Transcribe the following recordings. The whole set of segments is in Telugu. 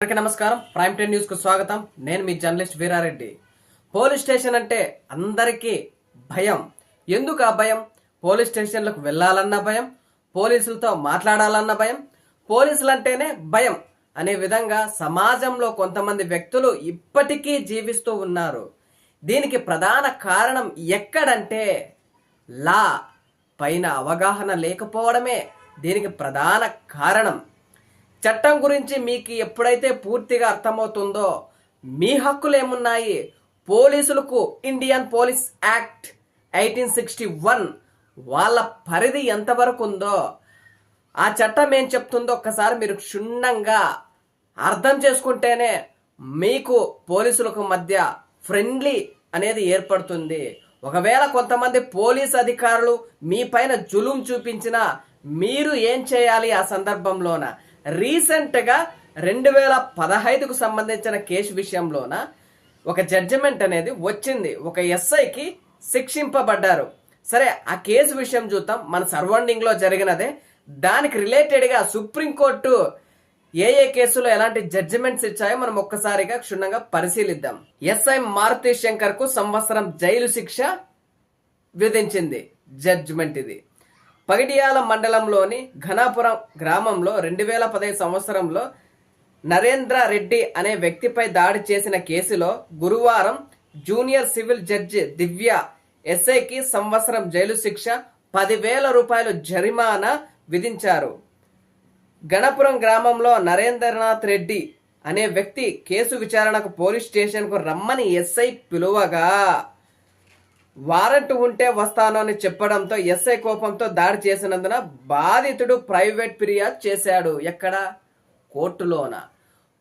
అందరికీ నమస్కారం. ప్రైమ్ టెన్ న్యూస్కు స్వాగతం. నేను మీ జర్నలిస్ట్ వీరారెడ్డి. పోలీస్ స్టేషన్ అంటే అందరికీ భయం. ఎందుకు ఆ భయం? పోలీస్ స్టేషన్లకు వెళ్ళాలన్న భయం పోలీసులతో మాట్లాడాలన్న భయం పోలీసులు అంటేనే భయం అనే విధంగా సమాజంలో కొంతమంది వ్యక్తులు ఇప్పటికీ జీవిస్తూ ఉన్నారు. దీనికి ప్రధాన కారణం ఎక్కడంటే లా పైన అవగాహన లేకపోవడమే. దీనికి ప్రధాన కారణం చట్టం గురించి మీకు ఎప్పుడైతే పూర్తిగా అర్థమవుతుందో మీ హక్కులు ఏమున్నాయి? పోలీసులకు Indian police act eighteen sixty one వాళ్ళ పరిధి ఎంతవరకు ఉందో ఆ చట్టం ఏం చెప్తుందో ఒక్కసారి మీరు క్షుణ్ణంగా అర్థం చేసుకుంటేనే మీకు పోలీసులకు మధ్య ఫ్రెండ్లీ అనేది ఏర్పడుతుంది. ఒకవేళ కొంతమంది పోలీస్ అధికారులు మీ పైన జులుం చూపించినా మీరు ఏం చేయాలి ఆ సందర్భంలోన? రీసెంట్గా రెండు వేల పదహైదుకు సంబంధించిన కేసు విషయంలోన ఒక జడ్జిమెంట్ అనేది వచ్చింది. ఒక ఎస్ఐకి శిక్షింపబడ్డారు. సరే ఆ కేసు విషయం చూద్దాం. మన సర్వౌండింగ్లో జరిగినదే. దానికి రిలేటెడ్గా సుప్రీంకోర్టు ఏ ఏ కేసులో ఎలాంటి జడ్జిమెంట్స్ ఇచ్చాయో మనం ఒక్కసారిగా క్షుణ్ణంగా పరిశీలిద్దాం. ఎస్ఐ మారుతి శంకర్కు సంవత్సరం జైలు శిక్ష విధించింది జడ్జిమెంట్ ఇది. పగిడియాల మండలంలోని ఘనాపురం గ్రామంలో రెండు వేల పదహైదు సంవత్సరంలో నరేంద్ర రెడ్డి అనే వ్యక్తిపై దాడి చేసిన కేసులో గురువారం జూనియర్ సివిల్ జడ్జి దివ్య ఎస్ఐకి సంవత్సరం జైలు శిక్ష పదివేల రూపాయలు జరిమానా విధించారు. గణపురం గ్రామంలో నరేంద్రనాథ్ రెడ్డి అనే వ్యక్తి కేసు విచారణకు పోలీస్ స్టేషన్కు రమ్మని ఎస్ఐ పిలువగా వారెంట్ ఉంటే వస్తాను అని చెప్పడంతో ఎస్ఐ కోపంతో దాడి చేసినందున బాధితుడు ప్రైవేట్ ఫిర్యాదు చేశాడు. ఎక్కడ? కోర్టులోన.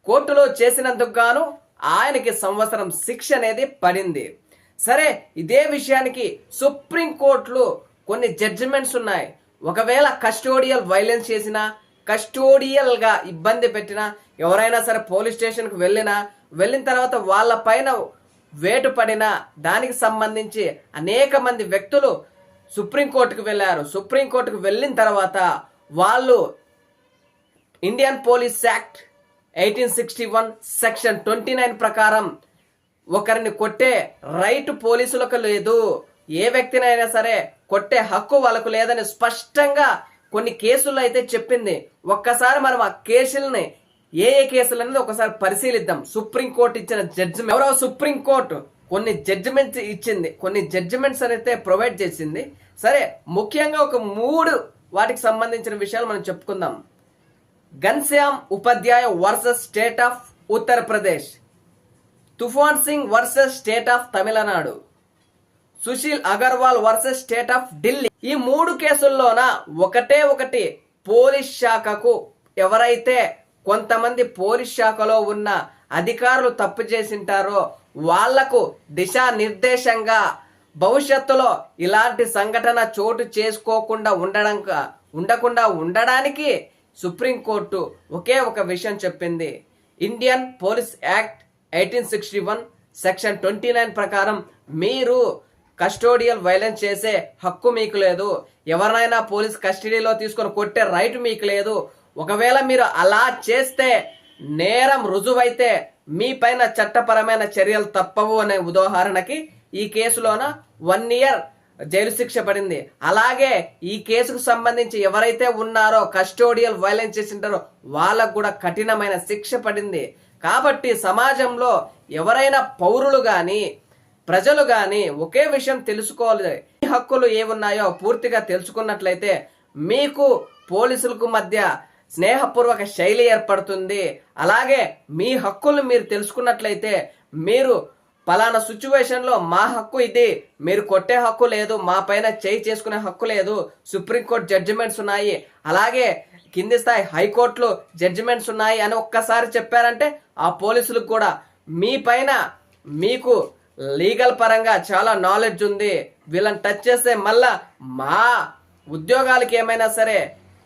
కోర్టులో చేసినందుకు గాను ఆయనకి సంవత్సరం శిక్ష అనేది పడింది. సరే ఇదే విషయానికి సుప్రీం కోర్టులో కొన్ని జడ్జిమెంట్స్ ఉన్నాయి. ఒకవేళ కస్టోడియల్ వైలెన్స్ చేసినా కస్టోడియల్గా ఇబ్బంది పెట్టినా ఎవరైనా సరే పోలీస్ స్టేషన్కి వెళ్ళినా వెళ్ళిన తర్వాత వాళ్ళ పైన వేటు పడినా దానికి సంబంధించి అనేక మంది వ్యక్తులు సుప్రీంకోర్టుకు వెళ్ళారు. సుప్రీంకోర్టుకు వెళ్ళిన తర్వాత వాళ్ళు Indian police act eighteen sixty one section twenty nine ప్రకారం ఒకరిని కొట్టే రైట్ పోలీసులకు లేదు. ఏ వ్యక్తినైనా సరే కొట్టే హక్కు వాళ్ళకు లేదని స్పష్టంగా కొన్ని కేసుల్లో అయితే చెప్పింది. ఒక్కసారి మనం ఆ కేసుల్ని ఏ ఏ కేసులు అనేది ఒకసారి పరిశీలిద్దాం. సుప్రీంకోర్టు ఇచ్చిన జడ్జిమెంట్ ఎవరో సుప్రీంకోర్టు కొన్ని జడ్జిమెంట్స్ ఇచ్చింది. కొన్ని జడ్జిమెంట్స్ అయితే ప్రొవైడ్ చేసింది. సరే ముఖ్యంగా ఒక మూడు వాటికి సంబంధించిన విషయాలు మనం చెప్పుకుందాం. ఘన్శ్యామ్ ఉపాధ్యాయ versus state of Uttar Pradesh. Tufan Singh versus state of Tamil Nadu. Sushil Agarwal versus state of Delhi. ఈ మూడు కేసుల్లోన ఒకటే ఒకటి పోలీస్ శాఖకు ఎవరైతే కొంతమంది పోలీస్ శాఖలో ఉన్న అధికారులు తప్పు చేసింటారో వాళ్ళకు దిశానిర్దేశంగా భవిష్యత్తులో ఇలాంటి సంఘటన చోటు చేసుకోకుండా ఉండడం ఉండకుండా ఉండడానికి సుప్రీంకోర్టు ఒకే ఒక విషయం చెప్పింది. Indian police act eighteen sixty one section twenty nine ప్రకారం మీరు కస్టోడియల్ వైలెన్స్ చేసే హక్కు మీకు లేదు. ఎవరినైనా పోలీస్ కస్టడీలో తీసుకొని కొట్టే రైట్ మీకు లేదు. ఒకవేళ మీరు అలా చేస్తే నేరం రుజువైతే మీ పైన చట్టపరమైన చర్యలు తప్పవు అనే ఉదాహరణకి ఈ కేసులోన వన్ ఇయర్ జైలు శిక్ష పడింది. అలాగే ఈ కేసుకు సంబంధించి ఎవరైతే ఉన్నారో కస్టోడియల్ వైలెన్స్ చేసింటారో వాళ్ళకు కూడా కఠినమైన శిక్ష పడింది. కాబట్టి సమాజంలో ఎవరైనా పౌరులు కానీ ప్రజలు కానీ ఒకే విషయం తెలుసుకోవాలి. హక్కులు ఏమున్నాయో పూర్తిగా తెలుసుకున్నట్లయితే మీకు పోలీసులకు మధ్య స్నేహపూర్వక శైలి ఏర్పడుతుంది. అలాగే మీ హక్కులు మీరు తెలుసుకున్నట్లయితే మీరు పలానా సిచ్యువేషన్లో మా హక్కు ఇది మీరు కొట్టే హక్కు లేదు మా పైన చేయి చేసుకునే హక్కు లేదు సుప్రీంకోర్టు జడ్జిమెంట్స్ ఉన్నాయి అలాగే కింది స్థాయి హైకోర్టులో జడ్జిమెంట్స్ ఉన్నాయి అని ఒక్కసారి చెప్పారంటే ఆ పోలీసులకు కూడా మీ పైన మీకు లీగల్ పరంగా చాలా నాలెడ్జ్ ఉంది. వీళ్ళని టచ్ చేస్తే మళ్ళా మా ఉద్యోగాలకి ఏమైనా సరే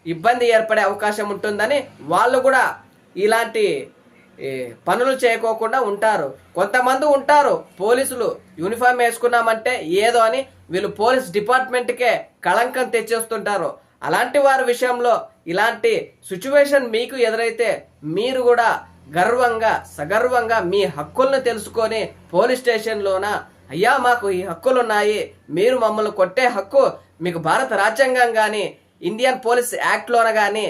ఇబ్బంది ఏర్పడే అవకాశం ఉంటుందని వాళ్ళు కూడా ఇలాంటి పనులు చేయకోకుండా ఉంటారు. కొంతమంది ఉంటారు పోలీసులు యూనిఫామ్ వేసుకున్నామంటే ఏదో అని వీళ్ళు పోలీస్ డిపార్ట్మెంట్కే కళంకం తెచ్చేస్తుంటారు. అలాంటి వారి విషయంలో ఇలాంటి సిచ్యువేషన్ మీకు ఎదురైతే మీరు కూడా గర్వంగా సగర్వంగా మీ హక్కులను తెలుసుకొని పోలీస్ స్టేషన్లోన అయ్యా మాకు ఈ హక్కులు ఉన్నాయి మీరు మమ్మల్ని కొట్టే హక్కు మీకు భారత రాజ్యాంగం కానీ ఇండియన్ పోలీస్ యాక్ట్లోన కానీ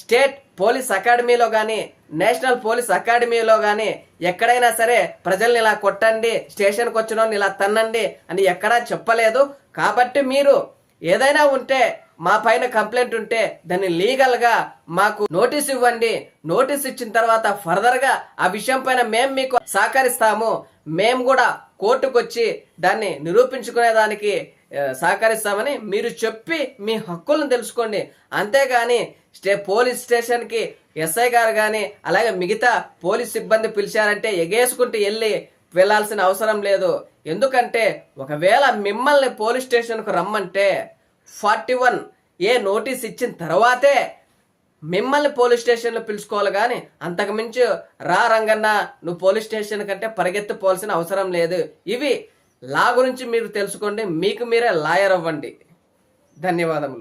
స్టేట్ పోలీస్ అకాడమీలో కానీ నేషనల్ పోలీస్ అకాడమీలో కానీ ఎక్కడైనా సరే ప్రజల్ని ఇలా కొట్టండి స్టేషన్కి వచ్చినోని ఇలా తన్నండి అని ఎక్కడా చెప్పలేదు. కాబట్టి మీరు ఏదైనా ఉంటే మా పైన కంప్లైంట్ ఉంటే దాన్ని లీగల్గా మాకు నోటీస్ ఇవ్వండి. నోటీస్ ఇచ్చిన తర్వాత ఫర్దర్గా ఆ విషయం పైన మేము మీకు సహకరిస్తాము. మేము కూడా కోర్టుకు వచ్చి దాన్ని నిరూపించుకునేదానికి సహకరిస్తామని మీరు చెప్పి మీ హక్కులను తెలుసుకోండి. అంతేగాని స్టే పోలీస్ స్టేషన్కి ఎస్ఐ గారు కానీ అలాగే మిగతా పోలీస్ సిబ్బంది పిలిచారంటే ఎగేసుకుంటూ వెళ్ళి వెళ్ళాల్సిన అవసరం లేదు. ఎందుకంటే ఒకవేళ మిమ్మల్ని పోలీస్ స్టేషన్కు రమ్మంటే ఫార్టీ వన్ ఏ నోటీస్ ఇచ్చిన తర్వాతే మిమ్మల్ని పోలీస్ స్టేషన్లో పిలుచుకోవాలి కానీ అంతకుమించు రా రంగన్న నువ్వు పోలీస్ స్టేషన్ కంటే పరిగెత్తిపోవాల్సిన అవసరం లేదు. ఇవి లా గురించి మీరు తెలుసుకోండి మీకు మీరే లాయర్ అవ్వండి. ధన్యవాదములు.